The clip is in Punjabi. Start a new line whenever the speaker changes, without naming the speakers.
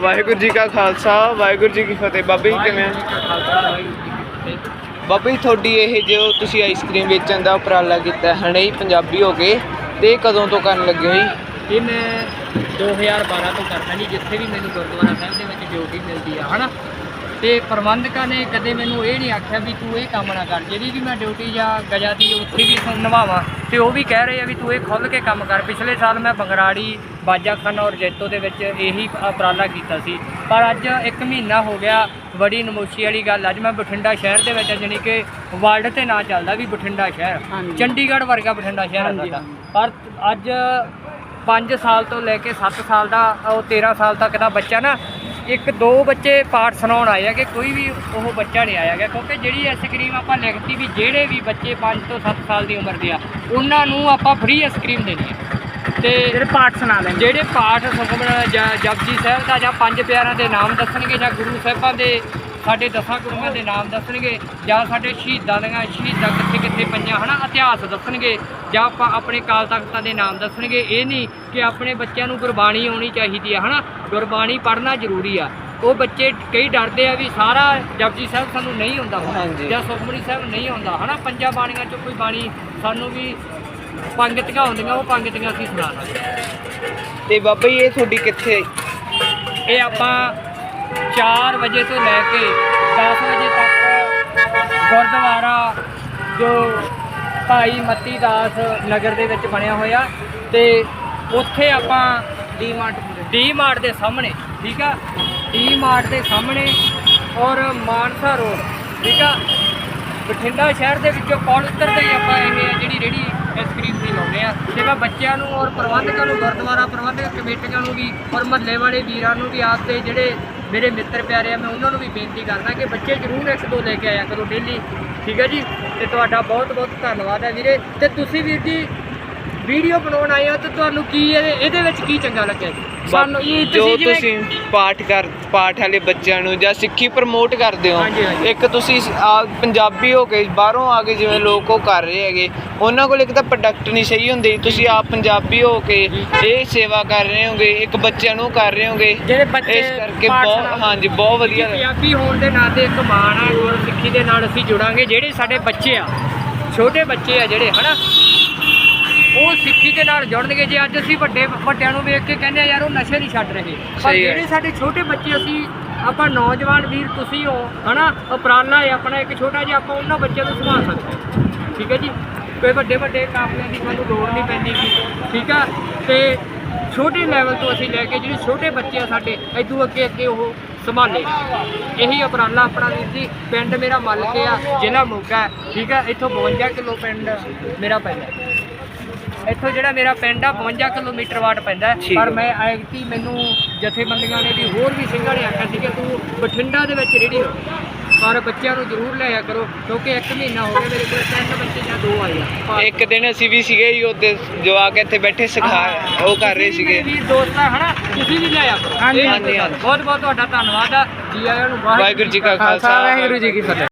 ਵਾਹਿਗੁਰੂ ਜੀ ਕਾ ਖਾਲਸਾ, ਵਾਹਿਗੁਰੂ ਜੀ ਕੀ ਫਤਿਹ। ਬਾਬੇ ਜੀ ਕਿਵੇਂ ਆ? ਬਾਬਾ ਜੀ, ਤੁਹਾਡੀ ਇਹ ਜੋ ਤੁਸੀਂ ਆਈਸਕ੍ਰੀਮ ਵੇਚਣ ਦਾ ਉਪਰਾਲਾ ਕੀਤਾ ਹੈ ਨਹੀਂ ਪੰਜਾਬੀ ਹੋ ਕੇ ਤੇ ਕਦੋਂ ਤੋਂ ਕਰਨ ਲੱਗੇ ਹੋ ਜੀ?
ਇਹ ਮੈਂ 2012 ਤੋਂ ਕਰਦਾ ਜੀ, ਜਿੱਥੇ ਵੀ ਮੈਨੂੰ ਗੁਰਦੁਆਰਾ ਸਾਹਿਬ ਦੇ ਵਿੱਚ ਡਿਊਟੀ ਮਿਲਦੀ ਆ, ਹਨਾ? ਤੇ ਪ੍ਰਬੰਧਕਾਂ ਨੇ ਕਦੇ ਮੈਨੂੰ ਇਹ ਨਹੀਂ ਆਖਿਆ ਵੀ ਤੂੰ ਇਹ ਕੰਮ ਨਾ ਕਰ ਜਿਹੜੀ ਵੀ ਮੈਂ ਡਿਊਟੀ ਜਾਂ ਗਜਾ ਦੀ ਉੱਥੇ ਵੀ ਨਿਭਾਵਾਂ ਤੇ ਉਹ ਵੀ ਕਹਿ ਰਹੇ ਆ ਵੀ ਤੂੰ ਇਹ ਖੁੱਲ੍ਹ ਕੇ ਕੰਮ ਕਰ। ਪਿਛਲੇ ਸਾਲ ਮੈਂ ਬੰਗਰਾੜੀ ਬਾਜਾਖਾਨਾ ਔਰ ਜੈਤੋ ਦੇ ਵਿੱਚ ਇਹੀ ਉਪਰਾਲਾ ਕੀਤਾ ਸੀ। ਪਰ ਅੱਜ ਇੱਕ ਮਹੀਨਾ ਹੋ ਗਿਆ ਬੜੀ ਨਮੋਸ਼ੀ ਵਾਲੀ ਗੱਲ ਅੱਜ ਮੈਂ ਬਠਿੰਡਾ ਸ਼ਹਿਰ ਦੇ ਵਿੱਚ ਜਾਣੀ ਕਿ ਵਰਲਡ ਤੇ ਨਾਂ ਚੱਲਦਾ ਵੀ ਬਠਿੰਡਾ ਸ਼ਹਿਰ। ਚੰਡੀਗੜ੍ਹ ਵਰਗਾ ਬਠਿੰਡਾ ਸ਼ਹਿਰ ਹੈ ਪਰ ਅੱਜ 5 ਸਾਲ ਤੋਂ ਲੈ ਕੇ 7 ਸਾਲ ਦਾ ਉਹ 13 ਸਾਲ ਤੱਕ ਦਾ ਬੱਚਾ ਨਾ ਇੱਕ ਦੋ ਬੱਚੇ ਪਾਠ ਸੁਣਾਉਣ ਆਏ ਆ ਕਿ ਕੋਈ ਵੀ ਉਹ ਬੱਚਾ ਨਹੀਂ ਆਇਆ ਗਿਆ ਕਿਉਂਕਿ ਜਿਹੜੀ ਆਈਸਕ੍ਰੀਮ ਆਪਾਂ ਲਿਖਤੀ ਵੀ ਜਿਹੜੇ ਵੀ ਬੱਚੇ 5 ਤੋਂ 7 ਸਾਲ ਦੀ ਉਮਰ ਦੇ ਆ ਉਹਨਾਂ ਨੂੰ ਆਪਾਂ ਫ੍ਰੀ ਆਈਸਕ੍ਰੀਮ ਦੇਣੀ ਹੈ ਤੇ ਜਿਹੜੇ ਪਾਠ ਸੁਣਾ ਲੈਣ ਜਿਹੜੇ ਪਾਠ ਸੁਖਮਨ ਜਾਂ ਜਪਜੀ ਸਾਹਿਬ ਦਾ ਜਾਂ ਪੰਜ ਪਿਆਰਿਆਂ ਦੇ ਨਾਮ ਦੱਸਣਗੇ ਜਾਂ ਗੁਰੂ ਸਾਹਿਬਾਂ ਦੇ ਸਾਡੇ ਦਸਾਂ ਗੁਰੂਆਂ ਦੇ ਨਾਮ ਦੱਸਣਗੇ ਜਾਂ ਸਾਡੇ ਸ਼ਹੀਦਾਂ ਦੀਆਂ ਸ਼ਹੀਦਾਂ ਕਿੱਥੇ ਕਿੱਥੇ ਪਈਆਂ ਹਨਾ? ਇਤਿਹਾਸ ਦੱਸਣਗੇ ਜਾਂ ਆਪਾਂ ਆਪਣੇ ਕਾਲ ਤਖਤਾਂ ਦੇ ਨਾਮ ਦੱਸਣਗੇ। ਇਹ ਨਹੀਂ ਕਿ ਆਪਣੇ ਬੱਚਿਆਂ ਨੂੰ ਗੁਰਬਾਣੀ ਆਉਣੀ ਚਾਹੀਦੀ ਆ ਹਨਾ? ਗੁਰਬਾਣੀ ਪੜ੍ਹਨਾ ਜ਼ਰੂਰੀ ਆ। ਉਹ ਬੱਚੇ ਕਈ ਡਰਦੇ ਆ ਵੀ ਸਾਰਾ ਜਪਜੀ ਸਾਹਿਬ ਸਾਨੂੰ ਨਹੀਂ ਹੁੰਦਾ। ਜਾਂ ਸੁਖਮਨੀ ਸਾਹਿਬ ਨਹੀਂ ਹੁੰਦਾ ਹਨਾ? ਪੰਜਾਂ ਬਾਣੀਆਂ ਚੋਂ ਕੋਈ ਬਾਣੀ ਸਾਨੂੰ ਵੀ ਪੰਗਤੀਆਂ ਹੁੰਦੀਆਂ ਉਹ ਪੰਗਤੀਆਂ ਅਸੀਂ ਸੁਣਾ ਸਕਦੇ
ਤੇ ਬਾਬਾ ਜੀ ਇਹ ਤੁਹਾਡੀ ਕਿੱਥੇ?
ਇਹ ਆਪਾਂ 4 ਵਜੇ ਤੋਂ ਲੈ ਕੇ 10 ਵਜੇ ਤੱਕ ਗੁਰਦੁਆਰਾ ਜੋ ਭਾਈ ਮੱਤੀ ਦਾਸ ਨਗਰ ਦੇ ਵਿੱਚ ਬਣਿਆ ਹੋਇਆ ਤੇ ਉੱਥੇ ਆਪਾਂ ਡੀ ਮਾਰਟ ਡੀ ਮਾਰਟ ਦੇ ਸਾਹਮਣੇ, ਠੀਕ ਆ? ਡੀ ਮਾਰਟ ਦੇ ਸਾਹਮਣੇ ਔਰ ਮਾਨਸਾ ਰੋਡ, ਠੀਕ ਆ? ਬਠਿੰਡਾ ਸ਼ਹਿਰ ਦੇ ਵਿੱਚੋਂ ਪੁਲ ਉਤਰਦੇ ਹੀ? ਆਪਾਂ ਇਹ ਜਿਹੜੀ ਰੇੜੀ ਆਈਸਕ੍ਰੀਮ ਦੀ ਲਾਉਂਦੇ ਆ। ਤੇ ਮੈਂ ਬੱਚਿਆਂ ਨੂੰ ਔਰ ਪ੍ਰਬੰਧਕਾਂ ਨੂੰ, ਗੁਰਦੁਆਰਾ ਪ੍ਰਬੰਧਕ ਕਮੇਟੀਆਂ ਨੂੰ ਵੀ ਔਰ ਮਹੱਲੇ ਵਾਲੇ ਵੀਰਾਂ ਨੂੰ ਵੀ ਆਸ 'ਤੇ ਜਿਹੜੇ ਮੇਰੇ ਮਿੱਤਰ ਪਿਆਰੇ ਆ, ਮੈਂ ਉਹਨਾਂ ਨੂੰ ਵੀ ਬੇਨਤੀ ਕਰਦਾ ਕਿ ਬੱਚੇ ਜ਼ਰੂਰ ਇੱਕ ਦੋ ਲੈ ਕੇ ਆਇਆ ਕਰੋ ਡੇਲੀ ਠੀਕ ਹੈ ਜੀ? ਤੇ ਤੁਹਾਡਾ ਬਹੁਤ ਬਹੁਤ ਧੰਨਵਾਦ ਹੈ ਵੀਰੇ। ਤੇ ਤੁਸੀਂ ਵੀਰ ਜੀ ਵੀਡੀਓ ਬਣਾਉਣ ਆਏ ਹੋ ਤੇ ਤੁਹਾਨੂੰ ਕੀ ਇਹਦੇ ਇਹਦੇ ਵਿੱਚ ਕੀ ਚੰਗਾ ਲੱਗਿਆ ਜੀ ਸਾਨੂੰ ਇਹ
ਜੋ
ਜਿਵੇਂ-
ਤੁਸੀਂ ਪਾਠ ਕਰ ਪਾਠ ਵਾਲੇ ਬੱਚਿਆਂ ਨੂੰ ਜਾਂ ਸਿੱਖੀ ਪ੍ਰਮੋਟ ਕਰਦੇ ਹੋ
ਹਾਂਜੀ, ਹਾਂਜੀ।
ਇੱਕ ਤੁਸੀਂ ਆ ਪੰਜਾਬੀ ਹੋ ਕੇ ਬਾਹਰੋਂ ਆ ਕੇ ਜਿਵੇਂ ਲੋਕ ਉਹ ਕਰ ਰਹੇ ਹੈਗੇ ਉਹਨਾਂ ਕੋਲ ਇੱਕ ਤਾਂ ਪ੍ਰੋਡਕਟ ਨਹੀਂ ਸਹੀ ਹੁੰਦੇ ਤੁਸੀਂ ਆਪ ਪੰਜਾਬੀ ਹੋ ਕੇ ਇਹ ਸੇਵਾ ਕਰ ਰਹੇ ਹੋਗੇ ਇੱਕ ਬੱਚਿਆਂ ਨੂੰ ਕਰ ਰਹੇ ਹੋਗੇ
ਜਿਹੜੇ ਬੱਚੇ
ਇਸ ਕਰਕੇ ਬਹੁਤ ਹਾਂਜੀ ਬਹੁਤ ਵਧੀਆ।
ਪੰਜਾਬੀ ਹੋਣ ਦੇ ਨਾਤੇ ਇੱਕ ਮਾਣ ਆ ਗੁਰ ਸਿੱਖੀ ਦੇ ਨਾਲ ਅਸੀਂ ਜੁੜਾਂਗੇ ਜਿਹੜੇ ਸਾਡੇ ਬੱਚੇ ਆ ਛੋਟੇ ਬੱਚੇ ਆ ਜਿਹੜੇ ਹਨਾ ਉਹ ਸਿੱਖੀ ਦੇ ਨਾਲ ਜੁੜਨਗੇ। ਜੇ ਅੱਜ ਅਸੀਂ ਵੱਡੇ ਵੱਡਿਆਂ ਨੂੰ ਵੇਖ ਕੇ ਕਹਿੰਦੇ ਆ ਯਾਰ ਉਹ ਨਸ਼ੇ ਨਹੀਂ ਛੱਡ ਰਹੇ। ਪਰ
ਸਹੀ ਹੈ।
ਜਿਹੜੇ ਸਾਡੇ ਛੋਟੇ ਬੱਚੇ ਅਸੀਂ ਆਪਾਂ ਨੌਜਵਾਨ ਵੀਰ ਤੁਸੀਂ ਹੋ ਹਨਾ? ਉਪਰਾਲਾ ਹੈ ਆਪਣਾ ਇੱਕ ਛੋਟਾ ਜਿਹਾ ਆਪਾਂ ਉਹਨਾਂ ਬੱਚਿਆਂ ਨੂੰ ਸੰਭਾਲ ਸਕਦੇ ਹਾਂ। ਠੀਕ ਹੈ ਜੀ? ਕੋਈ ਵੱਡੇ ਵੱਡੇ ਕਾਫਲਿਆਂ ਦੀ ਸਾਨੂੰ ਲੋੜ ਨਹੀਂ ਪੈਂਦੀ ਗੀ, ਠੀਕ ਆ? ਤੇ ਛੋਟੇ ਲੈਵਲ ਤੋਂ ਅਸੀਂ ਲੈ ਕੇ ਜਿਹੜੇ ਛੋਟੇ ਬੱਚੇ ਆ ਸਾਡੇ ਇਦੋਂ ਅੱਗੇ ਅੱਗੇ ਉਹ ਸੰਭਾਲੇ। ਇਹੀ ਉਪਰਾਲਾ ਆਪਣਾ ਵੀਰ ਜੀ। ਪਿੰਡ ਮੇਰਾ ਮਲਕੇ ਆ ਜ਼ਿਲ੍ਹਾ ਮੋਗਾ। ਹੈ, ਠੀਕ ਆ? ਇੱਥੋਂ 52 ਕਿਲੋ ਪਿੰਡ ਮੇਰਾ ਪੈਂਦਾ। ਹੈ। ਇੱਥੋਂ ਜਿਹੜਾ ਮੇਰਾ ਪਿੰਡ ਆ 52 ਕਿਲੋਮੀਟਰ ਵਾਟ ਪੈਂਦਾ ਹੈ। ਪਰ
ਹੈ।
ਮੈਂ ਐਗਤੀ ਮੈਨੂੰ ਜਥੇਬੰਦੀਆਂ ਨੇ ਵੀ ਹੋਰ ਵੀ ਸਿੰਘਾਂ ਨੇ ਆਖਿਆ ਸੀ ਕਿ ਤੂੰ ਬਠਿੰਡਾ ਦੇ ਵਿੱਚ ਰੇੜੀ ਪਰ ਬੱਚਿਆਂ ਨੂੰ ਜ਼ਰੂਰ ਲਿਆਇਆ ਕਰੋ ਕਿਉਂਕਿ ਇੱਕ ਮਹੀਨਾ ਹੋ ਗਿਆ ਮੇਰੇ ਕੋਲ ਤਿੰਨ ਬੱਚੇ ਜਾਂ ਦੋ ਆਏ ਆ।
ਇੱਕ ਦਿਨ ਅਸੀਂ ਵੀ ਸੀਗੇ ਜੀ ਉਹਦੇ ਜੋ ਆ ਕੇ ਇੱਥੇ ਬੈਠੇ ਸਿਖਾ ਉਹ ਕਰ ਰਹੇ
ਵੀ
ਸੀਗੇ।
ਵੀਰ ਦੋਸਤ ਆ ਹਨਾ? ਤੁਸੀਂ ਵੀ ਲਿਆਇਆ ਕਰੋ।
ਹਾਂਜੀ, ਹਾਂਜੀ।
ਬਹੁਤ ਬਹੁਤ ਤੁਹਾਡਾ ਧੰਨਵਾਦ ਆ। ਜੀ ਆਇਆਂ ਨੂੰ
ਵਾਹਿਗੁਰੂ ਜੀ ਕਾ ਖਾਲਸਾ,
ਵਾਹਿਗੁਰੂ ਜੀ ਕੀ ਫਤਿਹ।